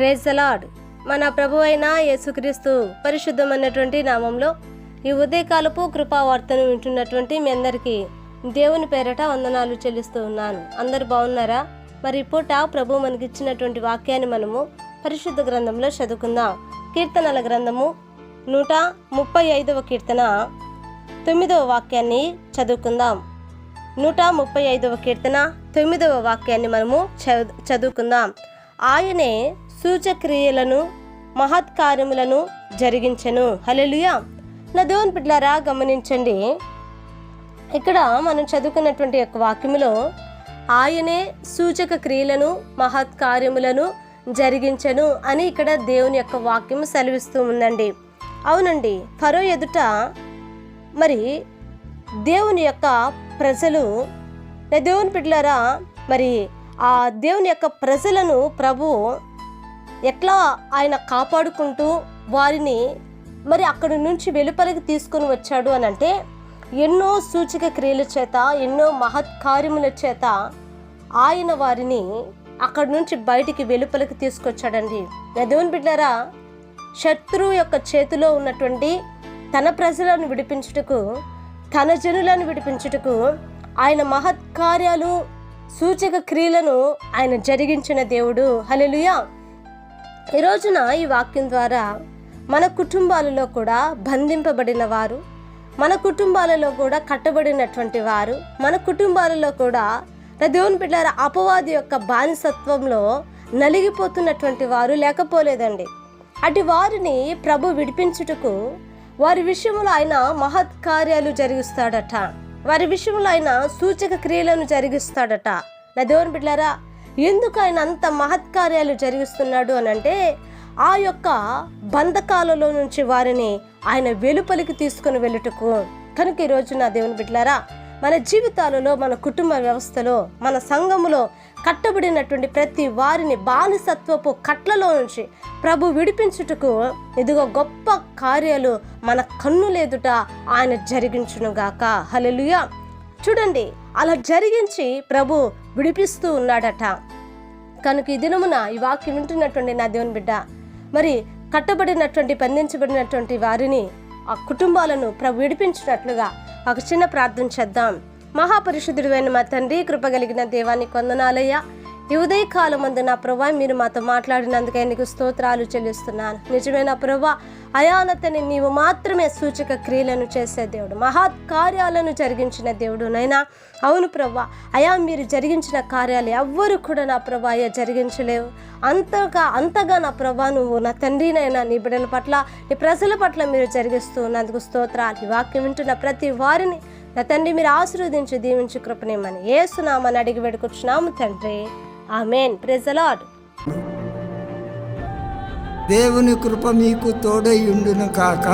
Praise అలాడ్ మన ప్రభు అయిన యేసుక్రీస్తు పరిశుద్ధమైనటువంటి నామంలో ఈ ఉదయకాలపు కృపావార్తను వింటున్నటువంటి మీ అందరికీ దేవుని పేరట వందనాలు చెల్లిస్తూ ఉన్నాను. అందరు బాగున్నారా? మరి ఈ పూట ప్రభు మనకిచ్చినటువంటి వాక్యాన్ని మనము పరిశుద్ధ గ్రంథంలో చదువుకుందాం. కీర్తనల గ్రంథము నూట ముప్పై ఐదవ కీర్తన తొమ్మిదవ వాక్యాన్ని చదువుకుందాం. నూట ముప్పై ఐదవ కీర్తన తొమ్మిదవ వాక్యాన్ని మనము చదు- చదువుకుందాం. ఆయనే సూచక్రియలను మహత్కార్యములను జరిగించను. హల్లెలూయా. నా దేవుని బిడ్డలారా గమనించండి. ఇక్కడ మనం చదువుకున్నటువంటి యొక్క వాక్యములో ఆయనే సూచక క్రియలను మహత్కార్యములను జరిగించను అని ఇక్కడ దేవుని యొక్క వాక్యం సెలవిస్తూ ఉందండి. అవునండి ఫరో ఎదుట మరి దేవుని యొక్క ప్రజలు దేవుని బిడ్డలారా మరి ఆ దేవుని యొక్క ప్రజలను ప్రభు ఎట్లా ఆయన కాపాడుకుంటూ వారిని మరి అక్కడి నుంచి వెలుపలికి తీసుకొని వచ్చాడు అని అంటే ఎన్నో సూచక క్రియల చేత ఎన్నో మహత్కార్యముల చేత ఆయన వారిని అక్కడి నుంచి బయటికి వెలుపలికి తీసుకొచ్చాడండి. నా దేవుని బిడ్డారా శత్రువు యొక్క చేతిలో ఉన్నటువంటి తన ప్రజలను విడిపించుటకు తన జనులను విడిపించుటకు ఆయన మహత్కార్యాలు సూచక క్రియలను ఆయన జరిగించిన దేవుడు. హలెలుయా ఈ రోజున ఈ వాక్యం ద్వారా మన కుటుంబాలలో కూడా బంధింపబడిన వారు మన కుటుంబాలలో కూడా కట్టబడినటువంటి వారు మన కుటుంబాలలో కూడా దేవుని బిడ్డార అపవాది యొక్క బానిసత్వంలో నలిగిపోతున్నటువంటి వారు లేకపోలేదండి. అటు వారిని ప్రభు విడిపించుటకు వారి విషయంలో ఆయన మహత్కార్యాలు జరిగిస్తాడట. వారి విషయంలో ఆయన సూచక క్రియలను జరిగిస్తాడట. నా దేవుని బిడ్డారా ఎందుకు ఆయన అంత మహత్కార్యాలు జరిగిస్తున్నాడు అని అంటే ఆ యొక్క బంధకాలలో నుంచి వారిని ఆయన వెలుపలికి తీసుకుని వెళ్ళుటకు. కనుక ఈరోజు నా దేవుని బిడ్డలారా మన జీవితాలలో మన కుటుంబ వ్యవస్థలో మన సంఘములో కట్టబడినటువంటి ప్రతి వారిని బానిసత్వపు కట్లలో నుంచి ప్రభు విడిపించుటకు ఇదిగో గొప్ప కార్యాలు మన కన్నులెదుట ఆయన జరిగించునుగాక. హల్లెలూయా. చూడండి అలా జరిగించి ప్రభు విడిపిస్తూ ఉన్నాడట. కనుక ఈ దినమున ఈ వాక్యం వింటున్నటువంటి నా దేవుని బిడ్డ మరి కట్టబడినటువంటి బంధించబడినటువంటి వారిని ఆ కుటుంబాలను ప్రభు విడిపించినట్లుగా ఒక చిన్న ప్రార్థన చేద్దాం. మహాపరిశుద్ధుడు అయిన మా తండ్రి కృపగలిగిన దేవానికి వందనాలయ్యా. ఈ ఉదయకాలం మందు నా ప్రభా మీరు మాతో మాట్లాడినందుకే నీకు స్తోత్రాలు చెల్లిస్తున్నాను. నిజమైన ప్రభా అయానతని నీవు మాత్రమే సూచక క్రియలను చేసే దేవుడు మహత్ కార్యాలను జరిగించిన దేవుడు నైనా? అవును ప్రభా అయా మీరు జరిగించిన కార్యాలు ఎవ్వరు కూడా నా ప్రభా అయ్యా జరిగించలేవు. అంతగా అంతగా నా ప్రభా నువ్వు నా తండ్రినైనా నీ బిడ్డల పట్ల నీ ప్రజల పట్ల మీరు జరిగిస్తూ ఉన్నందుకు స్తోత్రాలు వాక్యం వింటున్న ప్రతి వారిని నా తండ్రి మీరు ఆశీర్వదించి దీవించి కృపనేమని ఏసునామని అడిగి పెడుకొచ్చున్నాము తండ్రి. ఆమెన్. ప్రెజలాడ్ దేవుని కృప మీకు తోడై ఉండును కాక.